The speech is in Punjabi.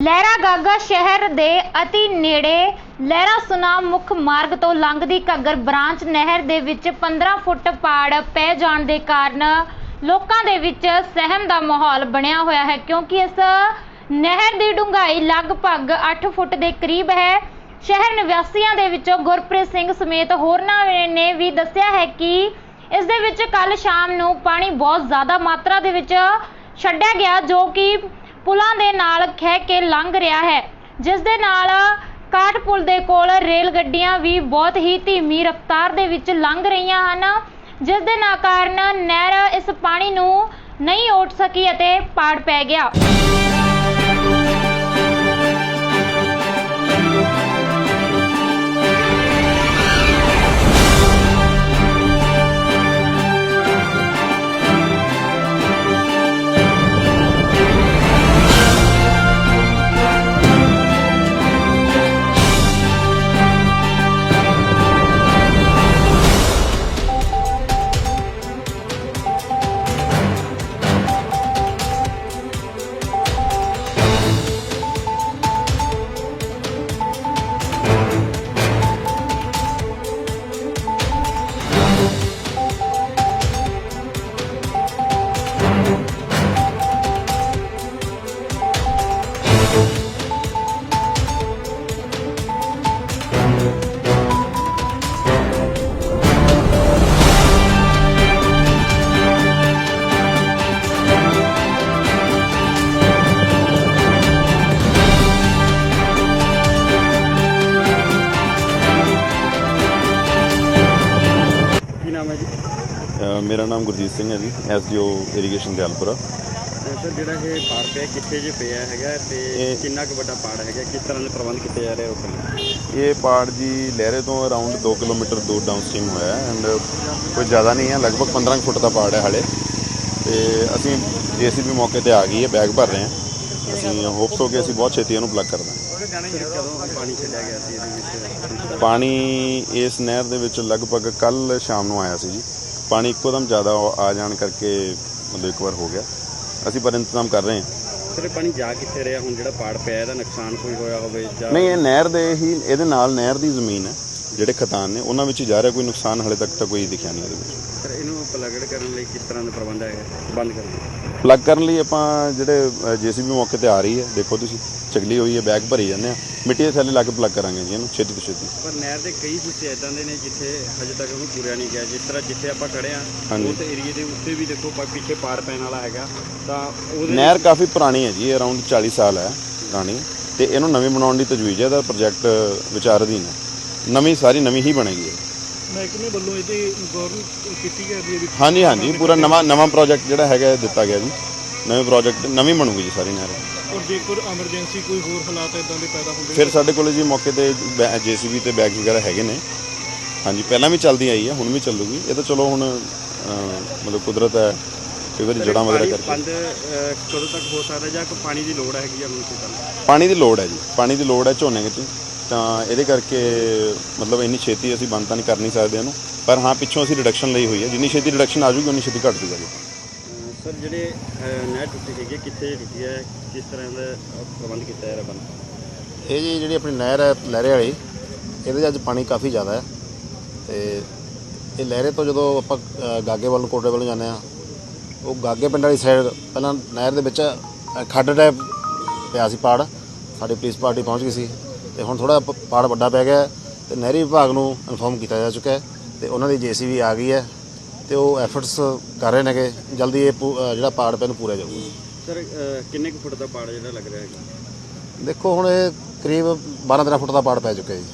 ਲਹਿਰਾ ਗਾਗਾ ਸ਼ਹਿਰ ਦੇ ਅਤੀ ਨੇੜੇ ਲਹਿਰਾ ਸੁਨਾਮ ਮੁੱਖ ਮਾਰਗ ਤੋਂ ਲੰਘਦੀ ਘੱਗਰ ਬ੍ਰਾਂਚ ਨਹਿਰ ਦੇ ਵਿੱਚ 15 ਫੁੱਟ ਪਾੜ ਪੈ ਜਾਣ ਦੇ ਕਾਰਨ ਲੋਕਾਂ ਦੇ ਵਿੱਚ ਸਹਿਮ ਦਾ ਮਾਹੌਲ ਬਣਿਆ ਹੋਇਆ ਹੈ, ਕਿਉਂਕਿ ਇਸ ਨਹਿਰ ਦੀ ਡੂੰਘਾਈ ਲਗਭਗ 8 ਫੁੱਟ ਦੇ ਕਰੀਬ ਹੈ। ਸ਼ਹਿਰ ਨਿਵਾਸੀਆਂ ਦੇ ਵਿੱਚੋਂ ਗੁਰਪ੍ਰੀਤ ਸਿੰਘ ਸਮੇਤ ਹੋਰਨਾਂ ਨੇ ਵੀ ਦੱਸਿਆ ਹੈ ਕਿ ਇਸ ਦੇ ਵਿੱਚ ਕੱਲ ਸ਼ਾਮ ਨੂੰ ਪਾਣੀ ਬਹੁਤ ਜ਼ਿਆਦਾ ਮਾਤਰਾ ਦੇ ਵਿੱਚ ਛੱਡਿਆ ਗਿਆ, ਜੋ ਕਿ ਪੁਲਾਂ ਦੇ ਨਾਲ ਖਹਿ ਕੇ ਲੰਘ ਰਿਹਾ ਹੈ, ਜਿਸ ਦੇ ਨਾਲ ਕਾਠ ਪੁਲ ਦੇ ਕੋਲ ਰੇਲ ਗੱਡੀਆਂ ਵੀ ਬਹੁਤ ਹੀ ਧੀਮੀ ਰਫ਼ਤਾਰ ਦੇ ਵਿੱਚ ਲੰਘ ਰਹੀਆਂ ਹਨ, ਜਿਸ ਦੇ ਨਾ ਕਾਰਨ ਨਹਿਰ ਇਸ ਪਾਣੀ ਨੂੰ ਨਹੀਂ ਓਟ ਸਕੀ ਅਤੇ ਪਾੜ ਪੈ ਗਿਆ। ਮੇਰਾ ਨਾਮ ਗੁਰਜੀਤ ਸਿੰਘ ਹੈ ਜੀ ਐਸਡੀਓ ਇਰੀਗੇਸ਼ਨ ਦਿਆਲਪੁਰਾ। ਸਰ ਜਿਹੜਾ ਇਹ ਪਾੜ ਪਿਆ ਕਿੱਥੇ ਜੇ ਪਿਆ ਹੈਗਾ ਤੇ ਕਿੰਨਾ ਕੁ ਵੱਡਾ ਪਾੜ ਹੈਗਾ ਕਿਸ ਤਰ੍ਹਾਂ ਦੇ ਪ੍ਰਬੰਧ ਕੀਤੇ ਜਾ ਰਹੇ ਰੋਕਣ ਲਈ ਇਹ ਪਾੜ ਜੀ ਲਹਿਰੇ ਤੋਂ ਅਰਾਊਂਡ 2 ਕਿਲੋਮੀਟਰ ਦੂਰ ਡਾਊਨਸਟ੍ਰੀਮ ਹੋਇਆ ਹੈ ਐਂਡ ਕੋਈ ਜ਼ਿਆਦਾ ਨਹੀਂ ਹੈ ਲਗਭਗ 15 ਕੁ ਫੁੱਟ ਦਾ ਪਾੜ ਹੈ ਹਾਲੇ। ਤੇ ਅਸੀਂ ਜੀਸੀਬੀ ਮੌਕੇ ਤੇ ਆ ਗਈ ਹੈ ਬੈਗ ਭਰ ਰਹੇ ਹਾਂ। ਅਸੀਂ ਹੋਪਸ ਹੋ ਕਿ ਅਸੀਂ ਬਹੁਤ ਛੇਤੀ ਇਹਨੂੰ ਪਲੱਗ ਕਰ ਦਾਂਗੇ। ਪਾਣੀ ਇਸ ਨਹਿਰ ਦੇ ਵਿੱਚ ਲਗਭਗ ਕੱਲ ਸ਼ਾਮ ਨੂੰ ਆਇਆ ਸੀ ਜੀ। ਪਾਣੀ ਇੱਕੋਦਮ ਜ਼ਿਆਦਾ ਆ ਜਾਣ ਕਰਕੇ ਮਤਲਬ ਇੱਕ ਵਾਰ ਹੋ ਗਿਆ। ਅਸੀਂ ਪਰ ਇੰਤਜ਼ਾਮ ਕਰ ਰਹੇ ਹਾਂ। ਸਰ ਇਹ ਪਾਣੀ ਜਾ ਕਿੱਥੇ ਰਿਹਾ? ਹੁਣ ਜਿਹੜਾ ਪਾੜ ਪਿਆ ਇਹਦਾ ਨੁਕਸਾਨ ਕੋਈ ਹੋਇਆ ਹੋਵੇ ਜਾਂ ਨਹੀਂ ਇਹ ਨਹਿਰ ਦੇ ਹੀ ਇਹਦੇ ਨਾਲ ਨਹਿਰ ਦੀ ਜ਼ਮੀਨ ਹੈ। ਜਿਹੜੇ ਖਤਾਨ ਨੇ ਉਹਨਾਂ ਵਿੱਚ ਹੀ ਜਾ ਰਿਹਾ ਕੋਈ ਨੁਕਸਾਨ ਹਲੇ ਤੱਕ ਤਾਂ ਕੋਈ ਦਿਖਿਆ ਨਹੀਂ ਇਹਦੇ ਵਿੱਚ। ਸਰ ਇਹਨੂੰ ਪਲਗੜ ਕਰਨ ਲਈ ਕਿਸ ਤਰ੍ਹਾਂ ਦਾ ਪ੍ਰਬੰਧ ਹੈਗਾ? ਬੰਦ ਕਰਨ ਲਈ। ਪਲੱਗ ਕਰਨ ਲਈ ਆਪਾਂ ਜਿਹੜੇ ਜੀਸੀਬੀ ਮੌਕੇ ਤੇ ਆ ਰਹੀ ਹੈ ਦੇਖੋ ਤੁਸੀਂ ਚਗਲੀ ਹੋਈ ਹੈ ਬੈਗ ਭਰੀ ਜਾਂਦੇ ਆ। ਮਿੱਟੀ ਦੇ ਥੱਲੇ ਲਾ ਕੇ ਪਲੱਗ ਕਰਾਂਗੇ ਜੀ ਇਹਨੂੰ ਛੇਤੀ ਤੋਂ ਛੇਤੀ। ਪਰ ਨਹਿਰ ਦੇ ਕਈ ਹਿੱਸੇ ਇਦਾਂ ਦੇ ਨੇ ਜਿੱਥੇ ਹਜੇ ਤੱਕ ਉਹਨੂੰ ਪੂਰਿਆ ਨਹੀਂ ਗਿਆ। ਜਿਸ ਤਰ੍ਹਾਂ ਜਿੱਥੇ ਆਪਾਂ ਖੜੇ ਆ ਹਾਂਜੀ। ਉਸ ਏਰੀਏ ਦੇ ਉੱਤੇ ਵੀ ਦੇਖੋ ਪ- ਪਿੱਛੇ ਪਾੜ ਪੈਣ ਵਾਲਾ ਹੈਗਾ। ਤਾਂ ਉਹਦੇ ਨਹਿਰ ਕਾਫੀ ਪੁਰਾਣੀ ਹੈ ਜੀ ਅਰਾਊਂਡ 40 ਸਾਲ ਹੈ ਪੁਰਾਣੀ। ਤੇ ਇਹਨੂੰ ਨਵੀਂ ਬਣਾਉਣ ਦੀ ਤਜਵੀਜ਼ ਹੈ ਇਹਦਾ ਪ੍ਰੋਜੈਕਟ ਵਿਚਾਰ ਅਧੀਨ ਹੈ। ਨਵੀਂ ਸਾਰੀ ਨਵੀਂ ਹੀ ਬਣੇਗੀ। ਮਹਿਕਮੇ ਵੱਲੋਂ ਇਹਦੇ ਗੌਰ ਕੀਤੀ ਗਈ ਹੈ ਵੀ ਹਾਂਜੀ ਹਾਂਜੀ ਪੂਰਾ ਨਵਾਂ ਨਵਾਂ ਪ੍ਰੋਜੈਕਟ ਜਿਹੜਾ ਹੈਗਾ ਇਹ ਦਿੱਤਾ ਗਿਆ ਜੀ। ਨਵੇਂ ਪ੍ਰੋਜੈਕਟ ਨਵੀਂ ਬਣੂਗੀ ਜੀ ਸਾਰੀ ਨਹਿਰ। ਔਰ ਜੇਕਰ ਐਮਰਜੈਂਸੀ ਕੋਈ ਹੋਰ ਹਾਲਾਤ ਇਦਾਂ ਦੇ ਪੈਦਾ ਹੁੰਦੇ ਫਿਰ ਸਾਡੇ ਕੋਲੇ ਜੀ ਮੌਕੇ ਤੇ ਜੀਸੀਬੀ ਤੇ ਬੈਗ ਵਗੈਰਾ ਹੈਗੇ ਨੇ। ਹਾਂਜੀ ਪਹਿਲਾਂ ਵੀ ਚੱਲਦੀ ਆਈ ਹੈ ਹੁਣ ਵੀ ਚੱਲੂਗੀ। ਇਹ ਤਾਂ ਚਲੋ ਹੁਣ ਅਹ, ਮਤਲਬ ਕੁਦਰਤ ਹੈ ਕਈ ਵਾਰੀ ਜੜਾਂ ਵਗੈਰਾ ਪਾਣੀ ਕਰਕੇ। ਬੰਦ ਅਹ, ਕਦੋਂ ਤੱਕ ਹੋ ਸਕਦਾ ਜਾਂ ਕੋਈ ਪਾਣੀ ਦੀ ਲੋੜ ਹੈਗੀ ਆ ਮੈਨੂੰ ਤੁਹਾਨੂੰ ਪਾਣੀ ਦੀ ਲੋੜ ਹੈ ਜੀ ਪਾਣੀ ਦੀ ਲੋੜ ਹੈ ਝੋਨੇ ਵਿੱਚ ਤਾਂ ਇਹਦੇ ਕਰਕੇ ਮਤਲਬ ਇੰਨੀ ਛੇਤੀ ਅਸੀਂ ਬੰਦ ਤਾਂ ਨਹੀਂ ਕਰ ਨਹੀਂ ਸਕਦੇ ਇਹਨੂੰ। ਪਰ ਹਾਂ ਪਿੱਛੋਂ ਅਸੀਂ ਰਿਡਕਸ਼ਨ ਲਈ ਹੋਈ ਹੈ। ਜਿੰਨੀ ਛੇਤੀ ਰਿਡਕਸ਼ਨ ਆ ਜੂਗੀ ਉਨੀ ਛੇਤੀ ਘਟ ਜੂਗਾ ਜੀ। ਸਰ ਜਿਹੜੇ ਨਹਿਰ ਟੁੱਟੀ ਹੈਗੀ ਹੈ, ਕਿੱਥੇ ਟੁੱਟੀ ਹੈ? ਕਿਸ ਤਰ੍ਹਾਂ ਦਾ ਪ੍ਰਬੰਧ ਕੀਤਾ ਜਾ ਰਿਹਾ ਬੰਦ? ਇਹ ਜੀ ਜਿਹੜੀ ਆਪਣੀ ਨਹਿਰ ਹੈ ਲਹਿਰੇ ਵਾਲੀ ਇਹਦੇ 'ਚ ਅੱਜ ਪਾਣੀ ਕਾਫੀ ਜ਼ਿਆਦਾ ਹੈ। ਤੇ ਇਹ ਲਹਿਰੇ ਤੋਂ ਜਦੋਂ ਆਪਾਂ ਗਾਗੇ ਵੱਲ ਕੋਟੇ ਵੱਲ ਜਾਂਦੇ ਆ ਉਹ ਗਾਗੇ ਪਿੰਡ ਵਾਲੀ ਸਾਈਡ ਪਹਿਲਾਂ ਨਹਿਰ ਦੇ ਵਿੱਚ ਖੱਡ ਟੈਪ ਪਿਆ ਸੀ ਪਾੜ। ਸਾਡੀ ਪੁਲਿਸ ਪਾਰਟੀ ਪਹੁੰਚ ਗਈ ਸੀ। ਤੇ ਹੁਣ ਥੋੜਾ ਪਾੜ ਵੱਡਾ ਪੈ ਗਿਆ ਤੇ ਨਹਿਰੀ ਵਿਭਾਗ ਨੂੰ ਇਨਫੋਰਮ ਕੀਤਾ ਜਾ ਚੁੱਕਾ ਹੈ ਤੇ ਉਹਨਾਂ ਦੀ ਜੀਸੀਬੀ ਆ ਗਈ ਹੈ ਤੇ ਉਹ ਐਫਰਟਸ ਕਰ ਰਹੇ ਨੇ ਕਿ ਜਲਦੀ ਇਹ ਪੂ- ਅ, ਜਿਹੜਾ ਪਾੜ ਪਿਆ ਨੂੰ ਪੂਰਾ ਜਾਊਗਾ ਸਰ ਕਿੰਨੇ ਕੁ ਫੁੱਟ ਦਾ ਪਾੜ ਜਿਹੜਾ ਲੱਗ ਰਿਹਾ ਹੈਗਾ? ਦੇਖੋ ਹੁਣ ਇਹ ਕਰੀਬ 12 13 ਫੁੱਟ ਦਾ ਪਾੜ ਪੈ ਚੁੱਕਾ ਹੈ ਜੀ।